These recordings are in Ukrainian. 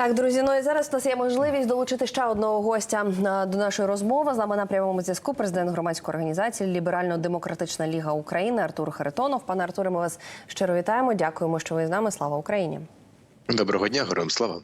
Так, друзі, ну і зараз у нас є можливість долучити ще одного гостя е, до нашої розмови. З нами на прямому зв'язку президент громадської організації Ліберально-демократична ліга України Артур Харитонов. Пане Артуре, ми вас щиро вітаємо. Дякуємо, що ви з нами. Слава Україні. Доброго дня, героям слава.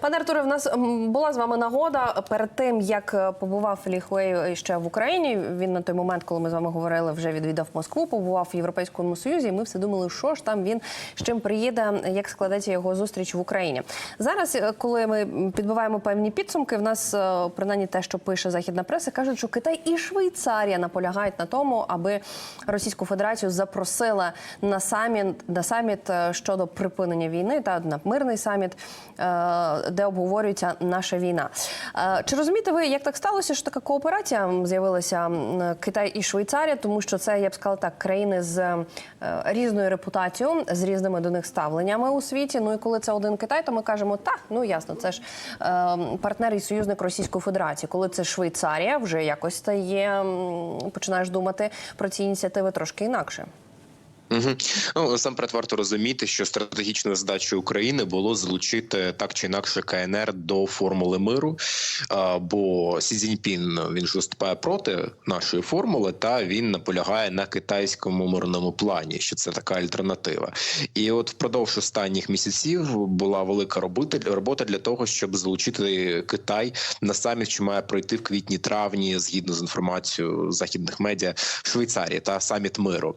Пане Артуре, в нас була з вами нагода перед тим, як е, побував Лі Хуей ще в Україні. Він на той момент, коли ми з вами говорили, вже відвідав Москву, побував в Європейському Союзі. Ми все думали, що ж там він з чим приїде, як складеться його зустріч в Україні. Зараз, е, коли ми підбиваємо певні підсумки, в нас е, принаймні те, що пише західна преса, кажуть, що Китай і Швейцарія наполягають на тому, аби Російську Федерацію запросила на саміт на саміт щодо припинення війни та на мирний саміт, е, де обговорюється наша війна. Е, Чи розумієте ви, як так сталося, що така кооперація з'явилася Китай і Швейцарія, тому що це я б сказала так, країни з е, різною репутацією, з різними до них ставленнями у світі. Ну і коли це один Китай, то ми кажемо, так, ну ясно, це ж партнер і союзник Російської Федерації. Коли це Швейцарія, вже якось стає починаєш думати про ці ініціативи трошки інакше. Угу. Ну насамперед варто розуміти, що стратегічною задачою України було залучити так чи інакше КНР до формули миру. Бо Сі Цзіньпін, він ж виступає проти нашої формули, та він наполягає на китайському мирному плані, що це така альтернатива. І от впродовж останніх місяців була велика робота для того, щоб залучити Китай на саміт, що має пройти в квітні-травні, згідно з інформацією західних медіа Швейцарії та саміт миру.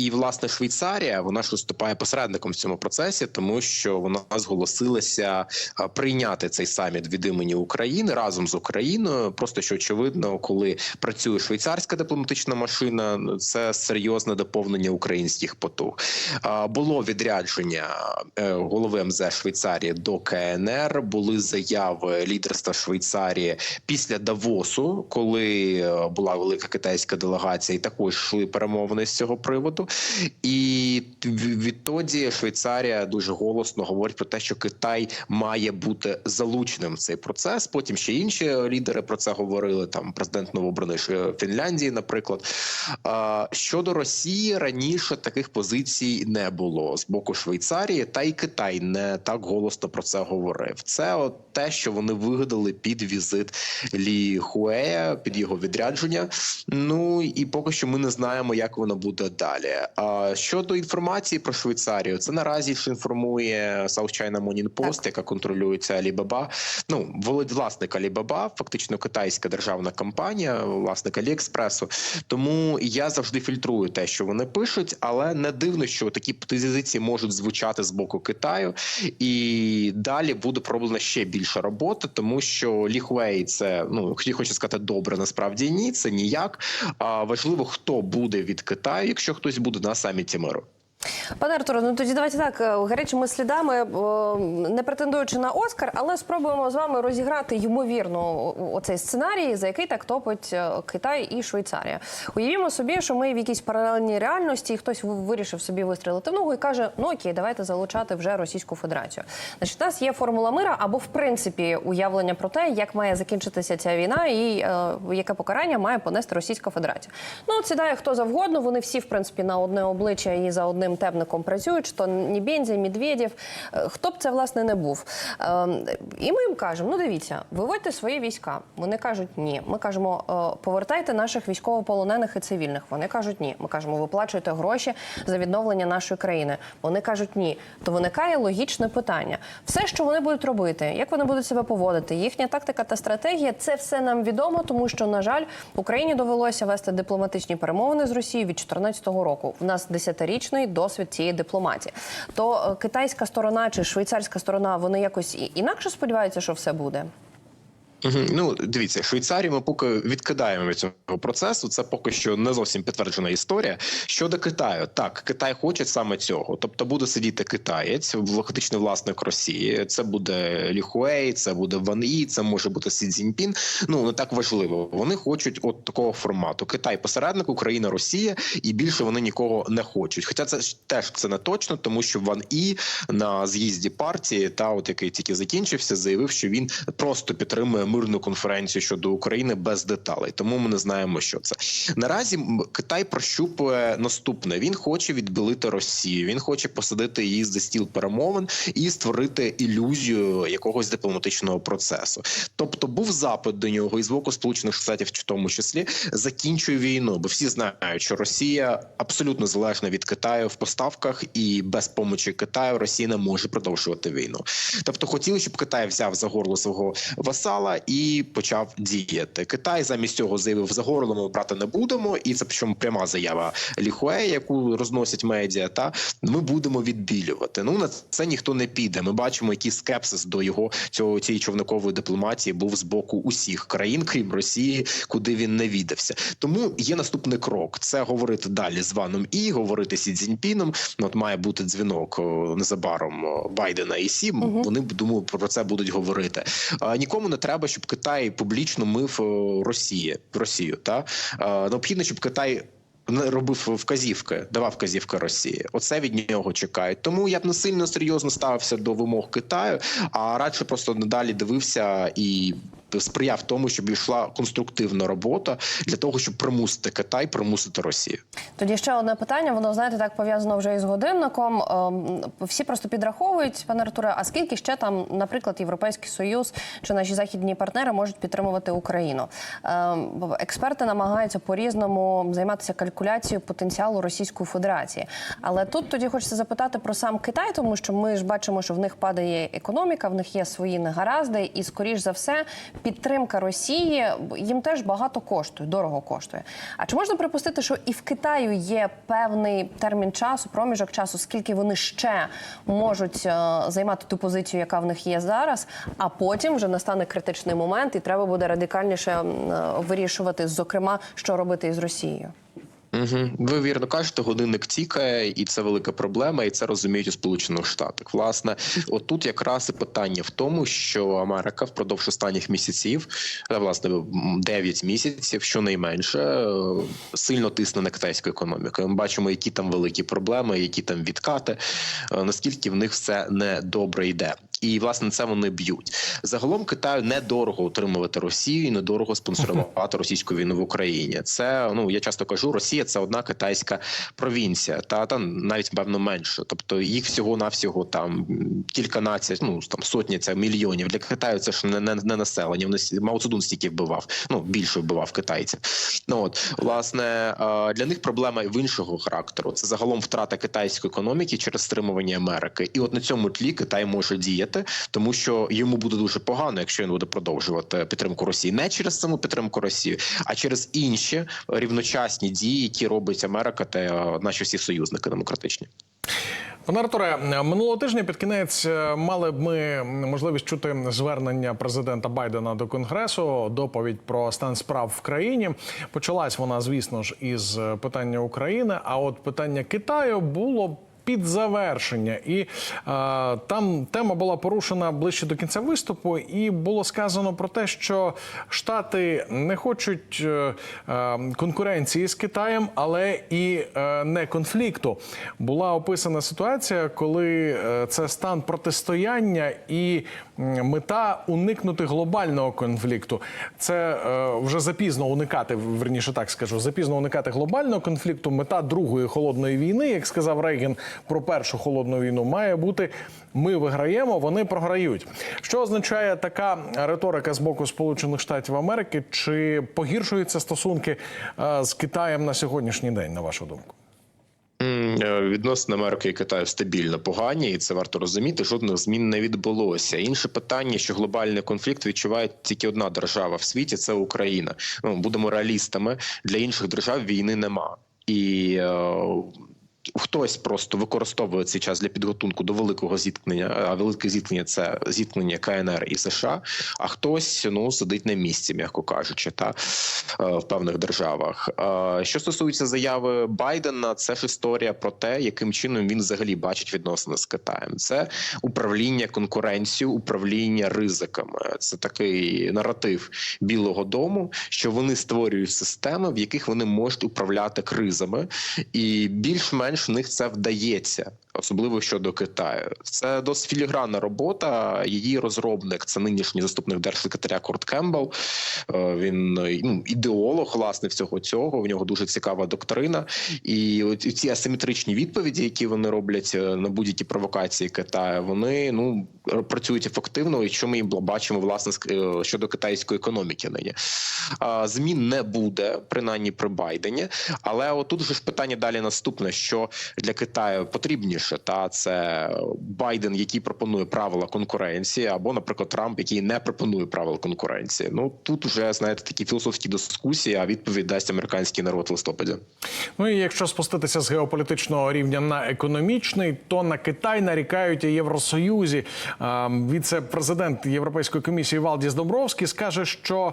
і власне Швейцарія вона ж виступає посередником в цьому процесі, тому що вона зголосилася прийняти цей саміт від імені України разом з Україною. Просто що очевидно, коли працює швейцарська дипломатична машина, це серйозне доповнення українських потуг. Було відрядження е, голови МЗ Швейцарії до КНР. Були заяви лідерства Швейцарії після Давосу, коли е, була велика китайська делегація, і також йшли перемовини з цього приводу. І відтоді Швейцарія дуже голосно говорить про те, що Китай має бути залученим в цей процес. Потім ще інші лідери про це говорили. Там президент новообраної Фінляндії, наприклад. Щодо Росії раніше таких позицій не було з боку Швейцарії, та й Китай не так голосно про це говорив. Це от те, що вони вигадали під візит Лі Хуея, під його відрядження. Ну і поки що ми не знаємо, як воно буде далі. А щодо інформації про Швейцарію, це наразі ж інформує South China Morning Post, яка контролюється Alibaba. Ну, власник Alibaba, фактично китайська державна компанія, власник Аліекспресу. Тому я завжди фільтрую те, що вони пишуть, але не дивно, що такі позиції можуть звучати з боку Китаю, і далі буде пророблена ще більша робота, тому що Ліхвей це ну хотів хочу сказати добре, насправді ні, це ніяк. А важливо, хто буде від Китаю, якщо хтось буде на саміті миру. Пане Артуре, ну тоді давайте так е, гарячими слідами, не претендуючи на Оскар, але спробуємо з вами розіграти ймовірно оцей сценарій, за який так топить е, Китай і Швейцарія. Уявімо собі, що ми в якійсь паралельній реальності, і хтось вирішив собі вистрілити ногу і каже: ну окей, давайте залучати вже Російську Федерацію. Значить, у нас є формула мира або в принципі уявлення про те, як має закінчитися ця війна, і е, яке покарання має понести Російська Федерація. Ну от сідає хто завгодно. Вони всі в принципі на одне обличчя і за одним темником працюють. Що ні Бензі, Медведєв, е, хто б це власне не був. Е, І ми їм кажемо: ну дивіться, виводьте свої війська. Вони кажуть, ні. Ми кажемо, «Е, повертайте наших військовополонених і цивільних. Вони кажуть, ні. Ми кажемо, виплачуйте гроші за відновлення нашої країни. Вони кажуть, ні. То виникає логічне питання. Все, що вони будуть робити, як вони будуть себе поводити, їхня тактика та стратегія, це все нам відомо, тому що, на жаль, Україні довелося вести дипломатичні перемовини з Росією від 2014 року. У нас десятирічний досвід цієї дипломатії. То е, китайська сторона чи швейцарська сторона вони якось інакше сподіваються, що все буде. Ну, дивіться, Швейцарію ми поки відкидаємо від цього процесу. Це поки що не зовсім підтверджена історія. Щодо Китаю, так Китай хоче саме цього. Тобто буде сидіти китаєць, фактично власник Росії. Це буде Ліхуей, це буде Ван І, це може бути Сі Цзіньпін. Ну не так важливо. Вони хочуть от такого формату. Китай посередник, Україна, Росія, і більше вони нікого не хочуть. Хоча це теж це не точно, тому що Ван І на з'їзді партії, та от який тільки закінчився, заявив, що він просто підтримує мирну конференцію щодо України без деталей. Тому ми не знаємо, що це наразі. Китай прощупує наступне. Він хоче відбілити Росію. Він хоче посадити її за стіл перемовин і створити ілюзію якогось дипломатичного процесу. Тобто був запит до нього і з боку Сполучених Штатів, в тому числі закінчує війну, бо всі знають, що Росія абсолютно залежна від Китаю в поставках, і без помочі Китаю Росія не може продовжувати війну. Тобто, хотіли, щоб Китай взяв за горло свого васала і почав діяти. Китай замість цього заявив за горло ми брати не будемо, і це причому пряма заява Ліхуе, яку розносять медіа. Та ми будемо відбілювати. Ну на це ніхто не піде. Ми бачимо, який скепсис до його цього цієї човникової дипломатії був з боку усіх країн, крім Росії, куди він не віддався. Тому є наступний крок: це говорити далі з Ваном і говорити Сі Цзіньпіном. Ну, От має бути дзвінок незабаром Байдена і Сі. Мгм. Вони думаю про це будуть говорити. А, нікому не треба, щоб Китай публічно мив Росії Росії Росію. Та необхідно, щоб Китай. Робив вказівки, давав вказівки Росії. Оце від нього чекають. Тому я б не сильно серйозно ставився до вимог Китаю, а радше просто надалі дивився і сприяв тому, щоб йшла конструктивна робота для того, щоб примусити Китай, примусити Росію. Тоді ще одне питання. Воно знаєте так пов'язано вже із годинником. Ем, Всі просто підраховують, пане Артуре, а скільки ще там, наприклад, Європейський Союз чи наші західні партнери можуть підтримувати Україну? Ем, Експерти намагаються по-різному займатися калькуляцією потенціалу Російської Федерації. Але тут тоді хочеться запитати про сам Китай, тому що ми ж бачимо, що в них падає економіка, в них є свої негаразди, і скоріш за все, підтримка Росії їм теж багато коштує, дорого коштує. А чи можна припустити, що і в Китаю є певний термін часу, проміжок часу, скільки вони ще можуть е, займати ту позицію, яка в них є зараз, а потім вже настане критичний момент, і треба буде радикальніше е, вирішувати, зокрема, що робити із Росією. Угу. Ви вірно кажете, годинник тікає, і це велика проблема, і це розуміють у Сполучених Штатах. Власне, отут якраз і питання в тому, що Америка впродовж останніх місяців, е, власне, м, 9 місяців, щонайменше, е, сильно тисне на китайську економіку. Ми бачимо, які там великі проблеми, які там відкати, е, наскільки в них все не добре йде. І власне це вони б'ють. Загалом Китаю недорого утримувати Росію, і недорого спонсорувати російську війну в Україні. Це ну я часто кажу, Росія це одна китайська провінція, та там навіть певно менше. Тобто їх всього навсього там кільканадцять, ну там сотні це мільйонів. Для Китаю це ж не, не, не населення. Вони Мао Цзедун стільки вбивав, ну більше вбивав китайців. Ну от власне для них проблема в іншого характеру. Це загалом втрата китайської економіки через стримування Америки. І от на цьому тлі Китай може діяти, тому що йому буде дуже погано, якщо він буде продовжувати підтримку Росії, не через саму підтримку Росії, а через інші рівночасні дії, які робить Америка та е, наші всі союзники демократичні. Пане Артуре, минулого тижня під кінець е, мали б ми можливість чути звернення президента Байдена до конгресу, доповідь про стан справ в країні. Почалась вона, звісно ж, із питання України. А от питання Китаю було. Під завершення, і е, там тема була порушена ближче до кінця виступу, і було сказано про те, що Штати не хочуть е, е, конкуренції з Китаєм, але і е, не конфлікту. Була описана ситуація, коли це стан протистояння і мета уникнути глобального конфлікту. Це е, вже запізно уникати, верніше так скажу, запізно уникати глобального конфлікту. Мета другої холодної війни, як сказав Рейген про першу холодну війну, має бути ми виграємо, вони програють. Що означає така риторика з боку Сполучених Штатів Америки? Чи погіршуються стосунки е, з Китаєм на сьогоднішній день, на вашу думку? Е, Відносини Америки і Китаю стабільно погані, і це варто розуміти. Жодних змін не відбулося. Інше питання, що глобальний конфлікт відчуває тільки одна держава в світі це Україна. Ну будемо реалістами. Для інших держав війни нема. І е, хтось просто використовує цей час для підготунку до великого зіткнення. А велике зіткнення це зіткнення КНР і США. А хтось ну сидить на місці, м'яко кажучи, та е, в певних державах. Е, Що стосується заяви Байдена, це ж історія про те, яким чином він взагалі бачить відносини з Китаєм. Це управління конкуренцією, управління ризиками. Це такий наратив Білого Дому, що вони створюють системи, в яких вони можуть управляти кризами, і більш-менш в них це вдається. Особливо щодо Китаю, це досить філігранна робота. Її розробник це нинішній заступник держсекретаря Корт Кембл. Е, Він е, ну, ідеолог власне всього цього. В нього дуже цікава доктрина. І от ці асиметричні відповіді, які вони роблять е, на будь-які провокації Китаю, вони ну працюють ефективно, і що ми їм бачимо власне щодо китайської економіки. Нині змін не буде, принаймні при Байдені. Але отут же ж питання далі наступне: що для Китаю потрібніше, та це Байден, який пропонує правила конкуренції, або, наприклад, Трамп, який не пропонує правил конкуренції. Ну тут вже знаєте такі філософські дискусії, а відповідь дасть американський народ в листопаді. Ну і якщо спуститися з геополітичного рівня на економічний, то на Китай нарікають Євросоюзі. Віце-президент Європейської комісії Валдіс Домбровський скаже, що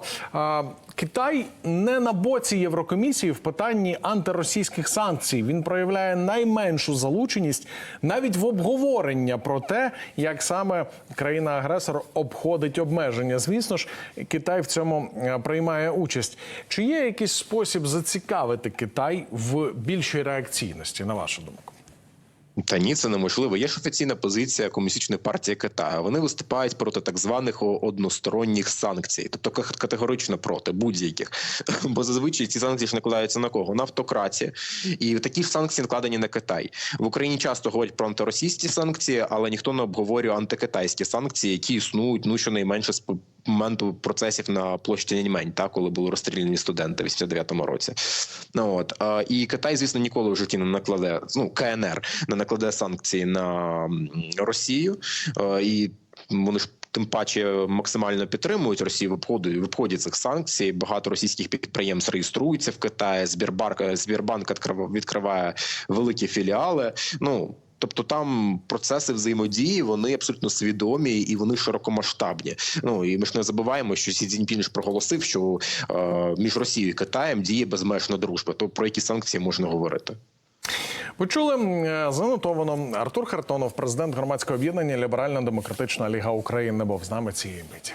Китай не на боці Єврокомісії в питанні антиросійських санкцій. Він проявляє найменшу залученість навіть в обговорення про те, як саме країна-агресор обходить обмеження. Звісно ж, Китай в цьому е, приймає участь. Чи є якийсь спосіб зацікавити Китай в більшій реакційності, на вашу думку? Та ні, це неможливо. Є ж офіційна позиція комуністичної партії Китаю. Вони виступають проти так званих односторонніх санкцій, тобто категорично проти будь-яких. Бо зазвичай ці санкції ж накладаються на кого? На автократії. І такі ж санкції накладені на Китай. В Україні часто говорять про антиросійські санкції, але ніхто не обговорює антикитайські санкції, які існують ну щонайменше з моменту процесів на площі Няньмень, та коли були розстріляні студенти в 89-му році. Ну от і Китай, звісно, ніколи в житті не накладе ну КНР не накладе санкції на Росію і вони ж. Тим паче максимально підтримують Росію в обході в обході цих санкцій. Багато російських підприємств реєструються в Китаї. Збірбанк Збірбанк відкрив- відкриває великі філіали. Ну Тобто там процеси взаємодії вони абсолютно свідомі і вони широкомасштабні. Ну і ми ж не забуваємо, що Сі Цзіньпін ж проголосив, що е, між Росією і Китаєм діє безмежна дружба. То про які санкції можна говорити? Ви чули е, занотовано Артур Хартонов, президент громадського об'єднання Ліберальна демократична ліга України, був з нами цієї миті.